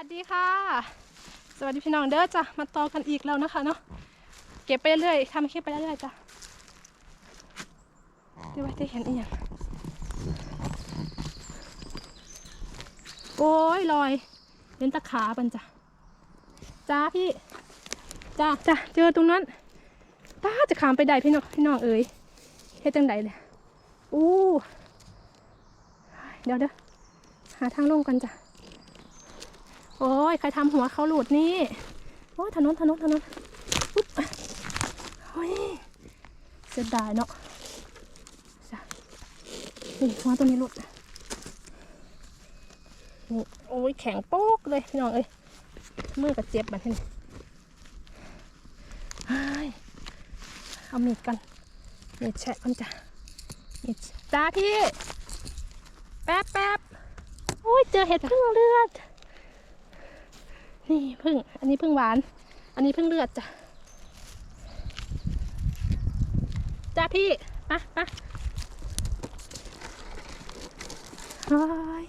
วัสดีค่ะ สวัสดีพี่น้องเด้อจ้ะมาต่อกันอีกแล้วนะคะเนาะเก็บไปเรื่อยทำคลิปไปเรื่อยจ้ะเดี๋ยวไว้ได้เห็นอีกอย่างโอ้ยลอยเล่นตะขาปันจ้ะจ้าพี่จ้าจ้าเจอตรงนั้นป้าจะขามไปได้พี่น้องพี่น้องเอ๋ยเฮ็ดจังใดเลยอู้เดี๋ยวเด้อหาทางลงกันจ้ะ โอ้ยใครทำหัวเขาหลุดนี่ โอ้ยถนนถนนถนนปุ๊บโอ้ยเสียดายเนาะจ้ะนี่หัวตัวนี้หลุดนี่โอ้ยแข็งโป๊กเลยพี่น้องเอ้ยมือกับเจ็บมันนี่เฮ้ยเอามีดกันมีดแฉะกันจ้ะมีดจ้าพี่ แป๊บแป๊บโอ้ยเจอเห็ดพึ่งเลือด นี่พึ่ง อันนี้พึ่งหวาน อันนี้พึ่งเลือดจ้ะ จ้าพี่ปะปะเฮ้ย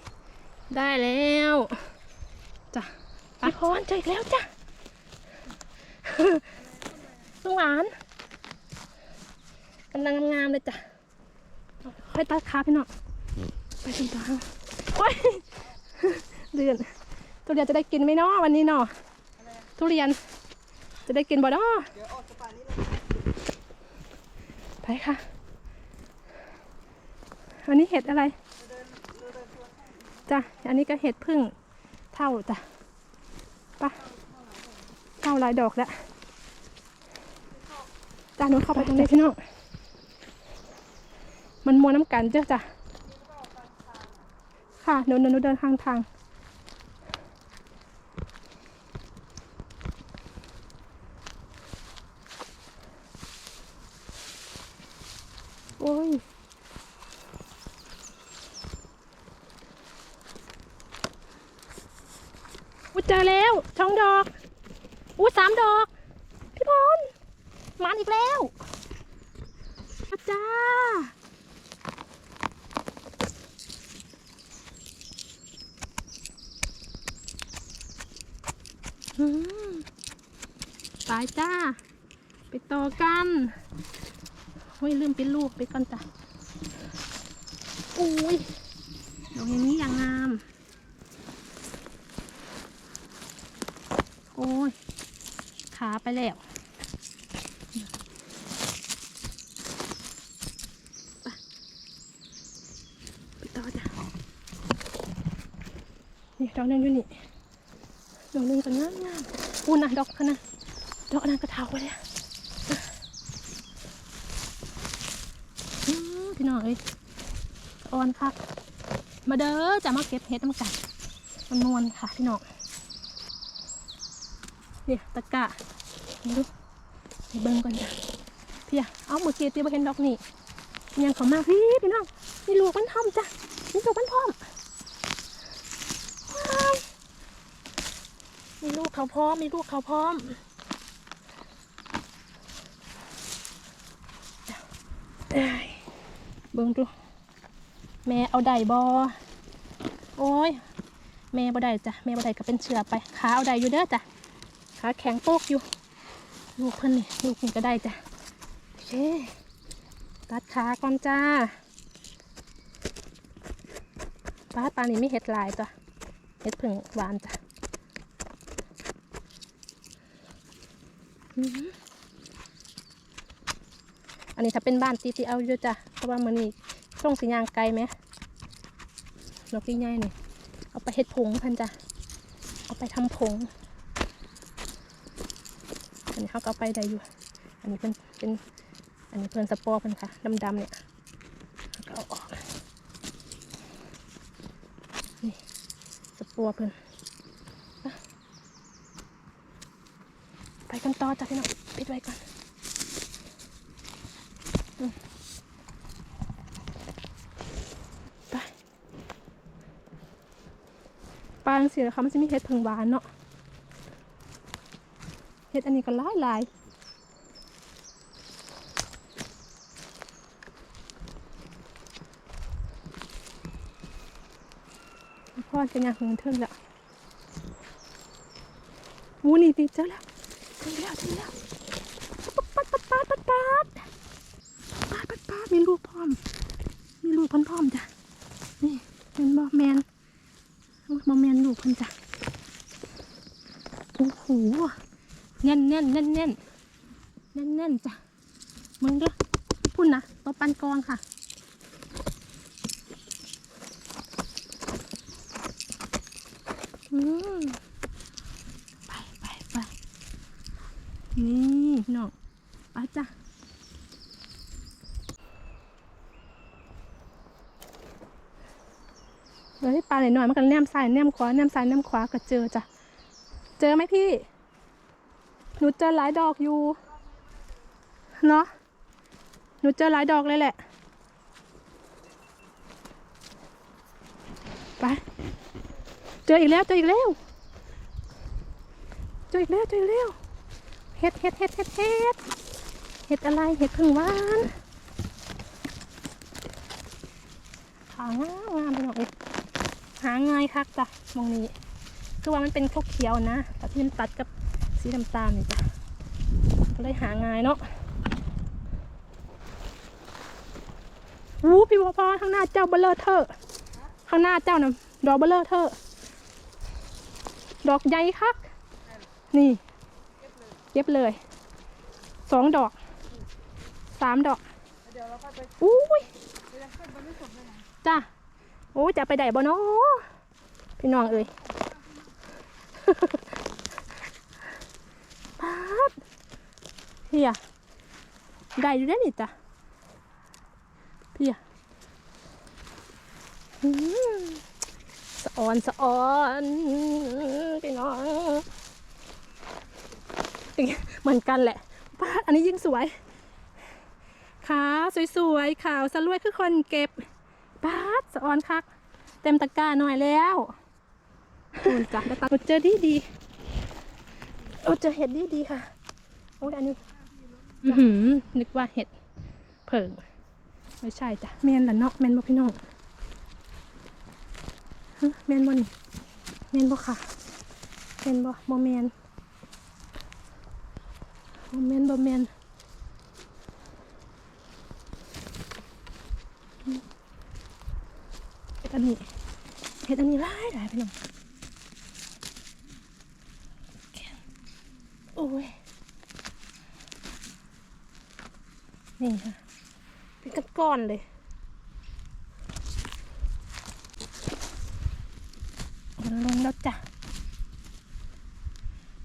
ได้แล้วจ้ะปะพรเจออีกแล้วจ้ะพึ่งหวานกำลังงามๆเลยจ้ะค่อยตัดขาพี่น้องไปถึงตัวห้างโอ้ยเลื่อน ทุเรียนจะได้กินไหมเนาะวันนี้เนาะทุเรียน จะได้กินบ่เนาะไปค่ะอันนี้เห็ดอะไรจ้ะอันนี้ก็เห็ดพึ่งเท่าจ้ะไปะเท่าหลายดอกแล้วจ้าหนูเข้าไปตรงนี้พี่น้องมันมัวน้ำกันเจ้าจ้ะค่ะนูหนูหนูเดินทางทาง โอ้ย อุ้ยเจอแล้วช่องดอก อุ้ยสามดอก พี่พรมันอีกแล้วมาจ้า อืมไปจ้า ไปต่อกันโอ้ยลืมเป็นลูกไปก่อนจ้ะอุ้ยดอกอย่างนี้อย่างงาม โอ้ย ขาไปแล้วไปต่อจ้ะนี่ดอกนึงอยู่นี่ ดอกนึงก็งามงามอู้นะดอกขนาดดอกนั้นก็เท่าไปเลยพี่น้องเอ้ยอ่อนค่ะ มาเด้อจะมาเก็บเห็ดน้ำกันมันนวลค่ะพี่น้องนี่ตะกะดูไปเบิ่งก่อนจ้ะพี่อะเอาเมื่อกี้ตีบ่เห็นดอกนี่ยังเขามาพี่พี่น้องนี่ลูกมันทอมจ้ะนี่ลูกมันพร้อมว้าว มีลูกเขาพร้อม มีลูกเขาพร้อมเอ้เบิ่งดู แม่เอาได้บอโอ้ย แม่บ่ได้จ้ะ แม่บ่ได้ก็เป็นเชือไป ขาเอาได้อยู่เด้อจ้ะ ขาแข็งโป๊กอยู่ ลูกเพิ่นนี่ ลูกนี่ก็ได้จ้ะโอเคตัดขาก่อนจ้าป้าปลานี่ไม่เห็ดลายตัวเห็ดผึ่งหวานจ้ะ อันนี้ถ้าเป็นบ้านตีตีเอาอยู่จ้ะเพราะว่ามันนี่ช่วงสียางไกลไหมดอกใหญ่ๆนี่เอาไปเฮ็ดผงพันจ้ะเอาไปทำผงอันนี้เขาก็เอาไปได้อยู่ อันนี้เป็นเป็นอันนี้เพิ่นสปอร์เพิ่นค่ะดำๆเนี่ยเขาก็เอาออกนี่สปอร์เพิ่นไป ไปกันต่อจ้ะพี่น้องปิดไว้ก่อนไปปลาเสียเขามันจะมีเห็ดผึ่งหวานเนาะเห็ดอันนี้ก็หลายหลายพ่อจะอยากเงินเทิงละอู้นี่นี่เจอแล้ว เจอแล้วเจอแล้วปัดปัดปัดปัดปัดปัดปัดปัดมีลูกพร้อม มีลูกพันพร้อมจ้ะ นี่เป็นบอแมนโอ้ยบอแมนลูกพันจ้ะ โอ้โหแน่นแน่นแน่นแน่นแน่นแน่นจ้ะมึงเด้อพุ่นนะตัวปันกองค่ะ อืมไปไปไปนี่พี่น้องไป จ้ะเดี๋ยวให้ปลาหน่อยๆมันกันแนมซ้ายแนมขวาแนมซ้ายแนมขวาก็เจอจ้ะ เจอไหมพี่ หนูเจอหลายดอกอยู่ เนาะหนูเจอหลายดอกเลยแหละ ไป เจออีกแล้ว เจออีกแล้ว เจออีกแล้ว เจออีกแล้วเห็ดเห็ดเห็ดเห็ดเห็ด ห็ดอะไรเห็ดพึ่งหวานขางามงามไปหน่อยหาง่ายคักจ้ะมองนี้ คือว่ามันเป็นข้าวเขียวนะแต่ที่มันตัดกับสีน้ำตาลนี่จ้ะก็เลยหาง่ายเนาะวู้พี่วอพอข้างหน้าเจ้าเบลเลอร์เธอร์ข้างหน้าเจ้าน่ะดอกเบลเลอร์เธอร์ดอกใหญ่คัก นี่ เก็บเลยสองดอก สามดอกเดี๋ยวเราก็ไปอุ้ยไปยังขึ้นไปไม่สุดเลยนะจ้าโอ้ยจะไปได้บ่เนาะพี่น้องเอ้ยปาดเฮียได้อยู่ได้อนี่จ้ะเพียอืมสะออนสะออนพี่น้องเหมือนกันแหละปาดอันนี้ยิ่งสวย ขาสวยๆขาวสลวยคือคนเก็บปาดสะออนคัก เต็มตะกร้าหน่อยแล้วคุณจ้ะแล้วตาเจอดีดีๆโอ้เจอเห็ดดีดีๆค่ะ โอ้ยอันนี้อือหือนึกว่าเห็ดเผิงไม่ใช่จ้ะแมนละเนาะแมนบ่พี่น้องฮะแมนบ่นี่แมนบ่ค่ะแมนบ่บ่แมนบ่แมนบ่แมน เห็ดอันนี้เห็ดอันนี้ร้ายหลายไปหน่อยโอ้ย นี่ค่ะ เป็นก้อนๆเลยมันลงแล้วจ้ะ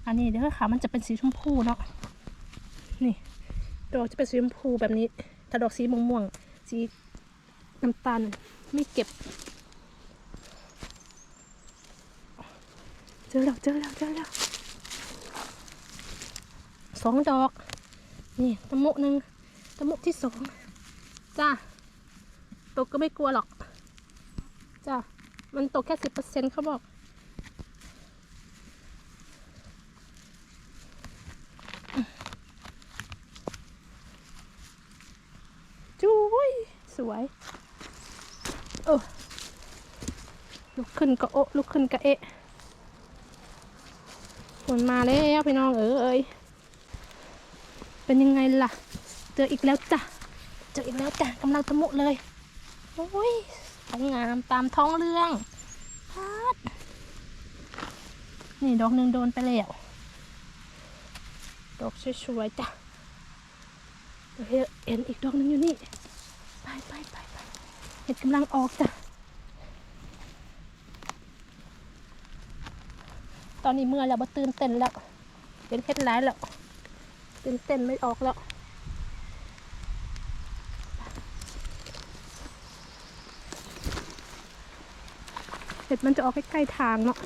อันนี้เด้อค่ะ มันจะเป็นสีชมพูเนาะ นี่ ดอกจะเป็นสีชมพูแบบนี้ ถ้าดอกสีม่วงๆ สีน้ำตาลไม่เก็บ เจ อแล้วเจอแล้วเจอแล้วสองดอก นี่ตะมุหนึ่งตะมุที่สองจ้าตกก็ไม่กลัวหรอกจ้ามันตกแค่สิบเปอร์เซ็นต์เขาบอก จุ้ย สวยเออลุกขึ้นก็โอะลุกขึ้นก็เอะ ฝนมาแล้วพี่น้องเอ๋ยเป็นยังไงล่ะ เจออีกแล้วจ้ะ เจออีกแล้วจ้ะกำลังตะมุเลย โอ้ยสวยงามตามท้องเรื่องพาดนี่ดอกหนึ่งโดนไปแล้ว ดอกสวยๆจ้ะเดี๋ยวเห็นอีกดอกหนึ่งอยู่นี่ ไปไปไปไปเห็ดกำลังออกจ้ะ ตอนนี้เมื่อแล้วบ่ตื่นเต้นแล้ว เป็นเฮ็ดร้ายแล้ว ตื่นเต้นไม่ออกแล้วเห็ดมันจะออกใกล้ๆทางเนาะ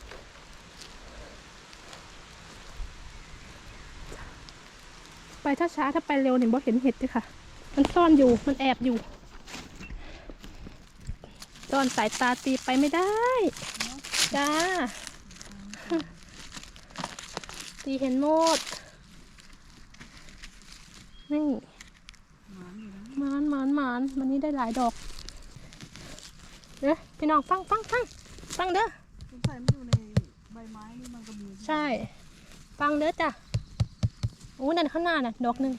ไปช้าๆถ้าไปเร็วเนี่ยบ่เห็นเห็ดเลยค่ะ มันซ่อนอยู่มันแอบอยู่ซ่อนสายตาตีไปไม่ได้ จ้า ตีเห็นหมด นี่หมาอยู่นะหมานหมานหมานวันนี้ได้หลายดอกเด้อพี่น้องฟังฟังฟังฟังเด้อสงสัยมันอยู่ในใบไม้นี่มันก็มีใช่ ฟังเด้อจ้ะโอ้นั่นข้างหน้าน่ะดอกหนึ่ง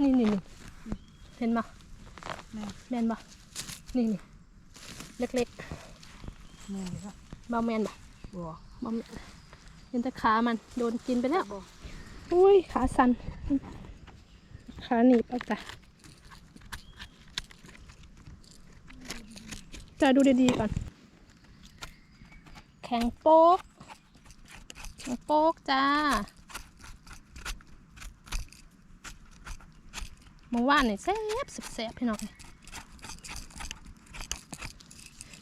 นี่นี่นี่เห็นปะแม่แมนปะนี่นี่เล็กแม่ครับๆบาแมนปะบัวบาแมน เห็นแต่ขามัน โดนกินไปแล้วบัวอุ้ยขาสั่นขาหนีบเอาจ้ะจะดูดีๆก่อน แข็งโป๊กแข็งโป๊กจ้าเมื่อวานเนี่ยแซ่บแซ่บๆพี่น้อง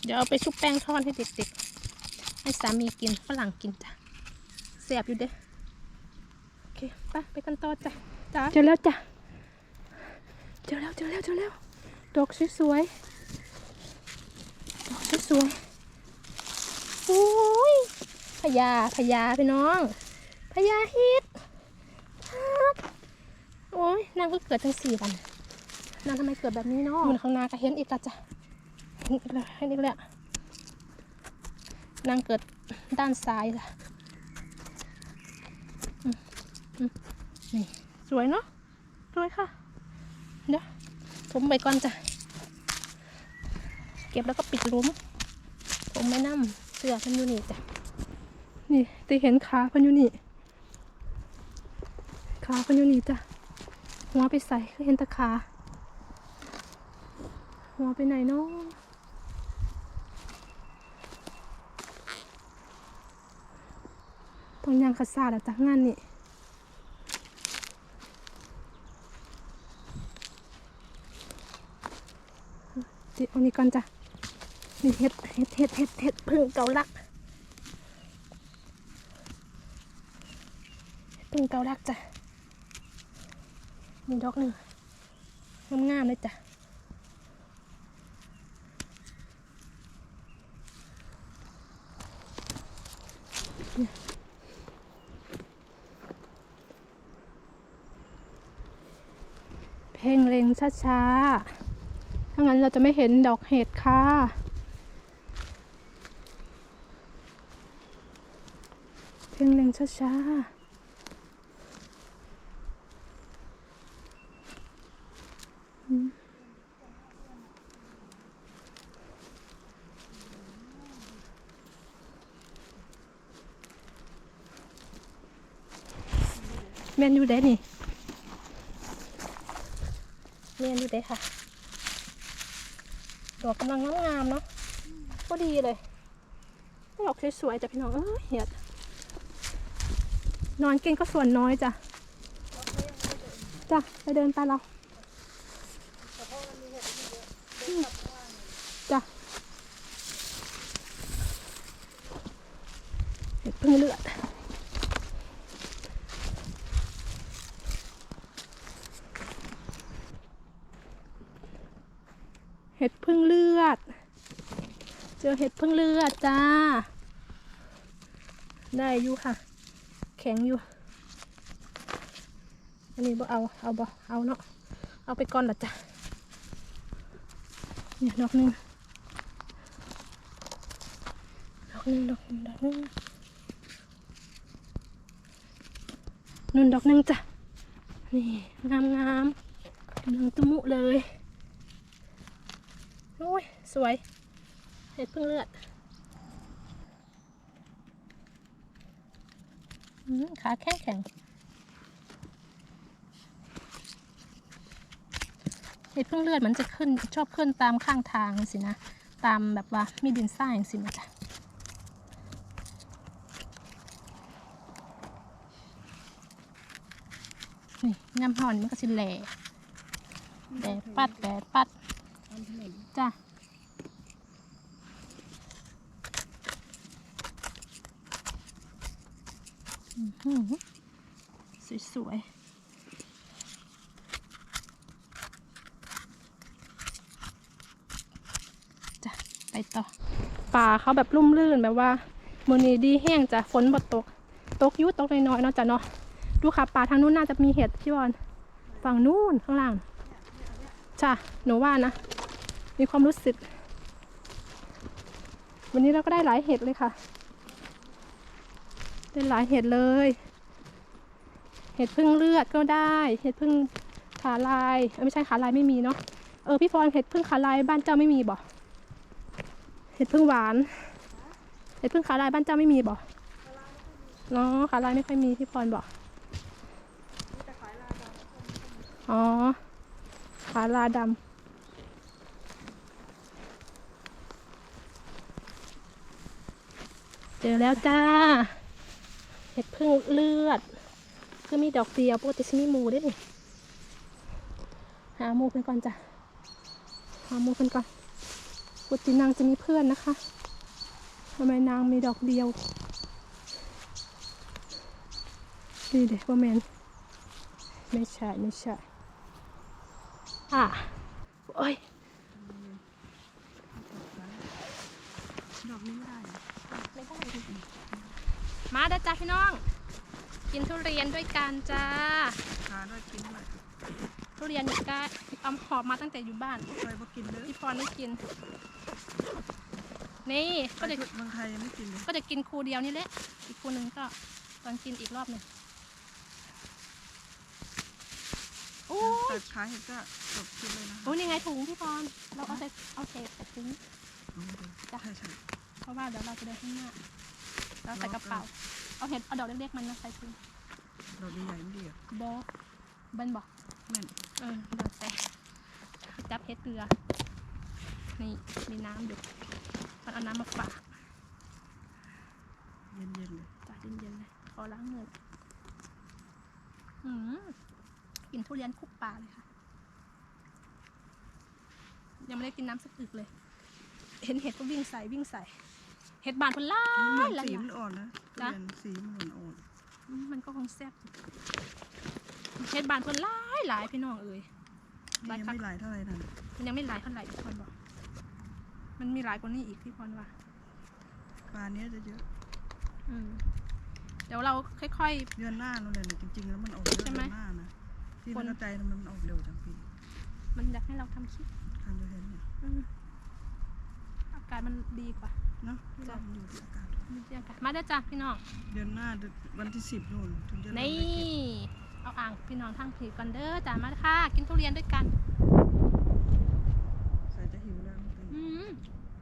เดี๋ยวเอาไปชุบแป้งทอดให้เด็กๆให้สามีกินฝรั่งกินจ้ะ แซ่บอยู่เด้โอเคไปไปกันต่อจ้ะจ้าเจอแล้วจ้ะเจอแล้วเจอแล้วเจอแล้วดอกสวยๆดอกสวยๆโอ้ยพญาพญาพี่น้องพญาเฮิตโอ้ยนางก็เกิดทั้งสี่วันนางทำไมเกิดแบบนี้เนาะมันข้างหน้าก็เห็นอีกและจ้ะเห็นอีกแล้วเห็นอีกแล้วนางเกิดด้านซ้ายจ้ะ นี่สวยเนาะสวยค่ะ เดี๋ยวผมไปก่อนจ้ะ เก็บแล้วก็ปิดหลุมผมไม่นั่มเสื้อมันยูนี่จ้ะ นี่ตีเห็นขาพันยูนี่ ขาพันยูนี่จ้ะ หัวไปใส่ก็เห็นต่ขา หัวไปไหนเนาะต้องยางขัดสาดจ้ะงานนี่ ติอานี้ก่อนจ้ะนี่เห็ดเห็ดเห็ดเห็ดเห็ดพึ่งเกาลักพึ่งเกาลักจ้ะนี่ดอกหนึ่งงามๆเลยจ้ะเพ่งเล็งช้าๆ ถ้างั้นเราจะไม่เห็นดอกเห็ดค่ะ เพ่งเล็งช้าๆอืมแมนอยู่เด้นี่แมนอยู่เด้ค่ะ ดอกกำลังงามๆเนาะพอดีเลยดอกสวยๆจ้ะพี่น้องเอ้ยเห็ดนอนเก่งก็ส่วนน้อยจ้ะจ้ะไปเดินไปเราจ้ะเห็ดพึ่งเลือด เห็ดพึ่งเลือด เจอเห็ดพึ่งเลือดจ้า ได้อยู่ค่ะ แข็งอยู่ อันนี้บ่เอา เอาบ่เอาเนาะ เอาไปก่อนละจ้ะเนี่ยดอกหนึ่งดอกหนึ่งดอกหนึ่งดอกหนึ่งนุ่นดอกหนึ่งจ้ะ นี่งามงามๆกำลังตุมุเลย โอ้ย สวย เห็ดพึ่งเลือดอขาแข็งแข็งเห็ดพึ่งเลือดมันจะขึ้นชอบขึ้นตามข้างทางสินะ ตามแบบว่ามีดินทรายสินะจ๊ะนี่งามห่อนมันก็สิแหล่แหล่ปัดแหล่ปัดจ้ะอื้อหือ สวยๆ จ้ะ ไปต่อ ป่าเขาแบบลุ่มลื่นแบบว่ามือนี้ดีแห้งจ้ะ ฝนบดตก ตกอยุตกน้อยๆเนาะจ้ะเนาะ ดูค่ะป่าทางนู้นน่าจะมีเห็ดพี่วอนฝั่งนู้นข้างล่าง จ้ะ หนูว่านะ มีความรู้สึก วันนี้เราก็ได้หลายเห็ดเลยค่ะ ได้หลายเห็ดเลย เห็ดพึ่งเลือดก็ได้ เห็ดพึ่งขาลายเอ้ยไม่ใช่ขาลายไม่มีเนาะ เออพี่พรเห็ดพึ่งขาลายบ้านเจ้าไม่มีบ่เห็ดพึ่งหวาน เห็ดพึ่งขาลายบ้านเจ้าไม่มีบ่เนาะขาลายไม่ค่อยมีพี่พรบอกอ๋อ ขาลาดำเจอแล้วจ้า เห็ดพึ่งเลือด คือมีดอกเดียวปกติชิมีหมูด้วยนี่หาหมูเพื่อนก่อนจ้ะหาหมูเพื่อนก่อนปกตินางจะมีเพื่อนนะคะทำไมนางมีดอกเดียวนี่เด็กว่าแมนไม่ใช่ไม่ใช่อะโอ้ยดอกนี้ไม่ได้ไม่ได้ มาเด้อจ้าพี่น้อง กินทุเรียนด้วยกันจ้าทาด้วยกินด้วยทุเรียนนี่ก็เอาหอบมาตั้งแต่อยู่บ้านเคยมากินเลยพี่พรไม่กิน นี่ก็จะเมืองไทยยังไม่กินเลยก็จะกินคูเดียวนี่แหละ อีกคูหนึ่งก็ตอนกินอีกรอบหนึ่งโอ้ยแต่ขายเห็ดก็จบกินเลยนะโอ้ยนี่ไงถุงพี่พรเราเอาใส่เอาใส่ใส่ถุงลองดูจ้ะใช่ใช่เพราะว่าเดี๋ยวเราจะเดินข้างหน้า เราใส่กระเป๋า เอาเห็ดเอาดอกเล็กๆมันนะใส่ถุงดอกใหญ่ๆไม่ดีอะโบะเบิ้ลบอกแม่นเออเดี๋ยวใส่จับเห็ดเกลือ นี่มีน้ำอยู่มันเอาน้ำมาฝากเย็นๆเลยจ่าเย็นๆเลยขอล้างมืออืมกินทุเรียนคุกปลาเลยค่ะ ยังไม่ได้กินน้ำสักอึกเลย เห็นเห็ดก็วิ่งใส่วิ่งใส่ เห็ดบานพนล่าเหมือนหลายสีๆมันอ่อนนะทุจ๊ะเรียนสีมันเหมือนอ่อนอืมมันก็คงแซ่บอยู่เห็ดบานพนหลายหลายพี่น้องเอ่ยนี่ยังไม่หลายเท่าไหร่นั่นมันยังไม่หลายเท่าไหร่พี่พรบอก มันมีหลายกว่านี้อีกพี่พรว่าปลาเนี้ยจะเยอะอืมเดี๋ยวเราค่อยเดือนหน้านู่นเลยนะจริงๆแล้วมันออกเยอะใช่เดืไหมอนหน้านะที่คนมันเข้าใจทำไมมันออกเร็วจังปีๆมันอยากให้เราทำคลิปทำจะเห็นเนี่ยอืมอากาศมันดีกว่า เนาะจ้ะมันอยู่ที่อากาศมีเรื่องกันมาได้อจ้าพี่น้อง เดือนหน้าเดือนวันที่สิบนู่นถึงจะเริ่มนี่ ได้เก็บเอาอ่างพี่น้องทั้งผีก่อนเด้อจ้ามาค่ะ กินทุเรียนด้วยกันใส่จะหิวแล้วมันเป็นอืม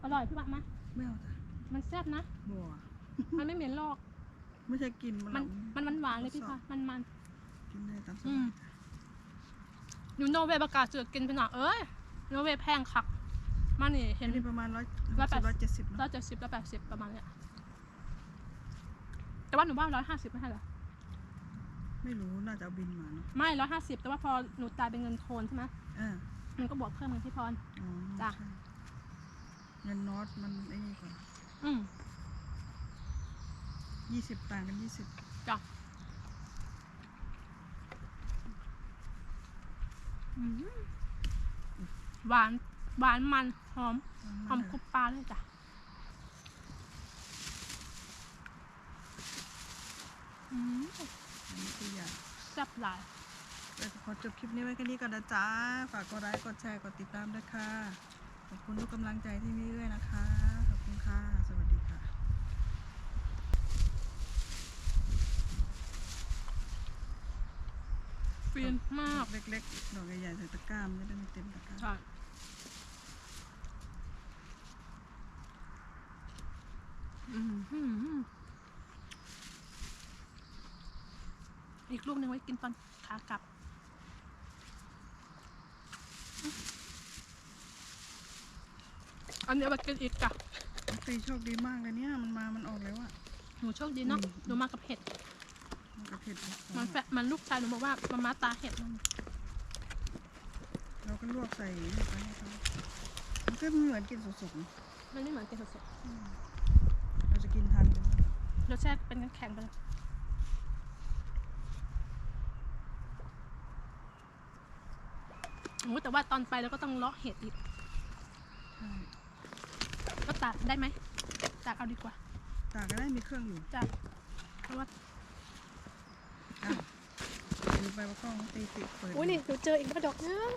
อร่อยพี่บักมา ไม่เอาจ้ะมันแซ่บนะ บัวมันไม่เหม็นหรอก ไม่ใช่กินมันหมัรนอกมันหวานๆเลยพี่พรมันมันกินได้ตามสอืบามยอยู่โนเวย์ประกาศเสือกกินพี่น้องเอ้ยโนเวย์แพงคัก มานี่เห็อันนนี้ประมาณร้อยร้อยแปดร้อยเจ็ดสิบร้อเนาะยเจ็ดสิบร้อยแปดสิบประมาณเนี้ยแต่ว่าหนูว่าร้อยห้าสิบไม่ใช่เหรอไม่รู้น่าจะเอาบินมาเนาะไม่ร้อยห้าสิบแต่ว่าพอหนูจ่ายเป็นเงินโทนใช่ไหมอ่ามันก็บวกเพิ่มเงินพี่พรอ๋อจ้ะใช่เงินน็อตมันไอ้นี่กว่าอืมยี่สิบต่างกันยี่สิบจ้ะอืมหวาน หวานมันหอมหอมกรุบปลาเลยจ้ะอืมอันนี้ตัวอย่างแซ่บหลายเดี๋ยวขอจบคลิปนี้ไว้แค่นี้ก่อนนะจ๊ะ ฝากกดไลค์กดแชร์กดติดตามด้วยค่ะ ขอบคุณทุกกำลังใจที่มีด้วยนะคะ ขอบคุณค่ะ สวัสดีค่ะฟินมาก เล็กๆ ดอกใหญ่ๆใส่ตะกร้ามันจะได้ไม่เต็มตะกร้า ใช่ อืมอืมอืมอีกลูกหนึ่งไว้กินตอนขากลับ อันนี้เอาไปกินอีกจ้ะน้องตีโชคดีมากเลยเนี่ย มันมา มันออกแล้วอะหนูโชคดีเนาะอืมหนูมากับเห็ด มันกระเผ็ดนะมันแฟะมันลูกชายหนูบอกว่ามามาตาเห็ดมันเราก็ลวกใส่นี่ไปให้เขามันก็เหมือนกินสดๆนะ มันไม่เหมือนกินสดเราจะกินทันกัน ๆ รสชาติเป็นแข็งๆไปเลยโอ้แต่ว่าตอนไปเราก็ต้องเลาะเห็ดอีกใช่ก็ตัดได้ไหมตัดเอาดีกว่าตากก็ได้มีเครื่องอยู่จัดเพราะว่าอ้าวลืมไปว่ากล้องตีติดเปิดอุ้ยนี่หนูเจออีกกระดอกนึง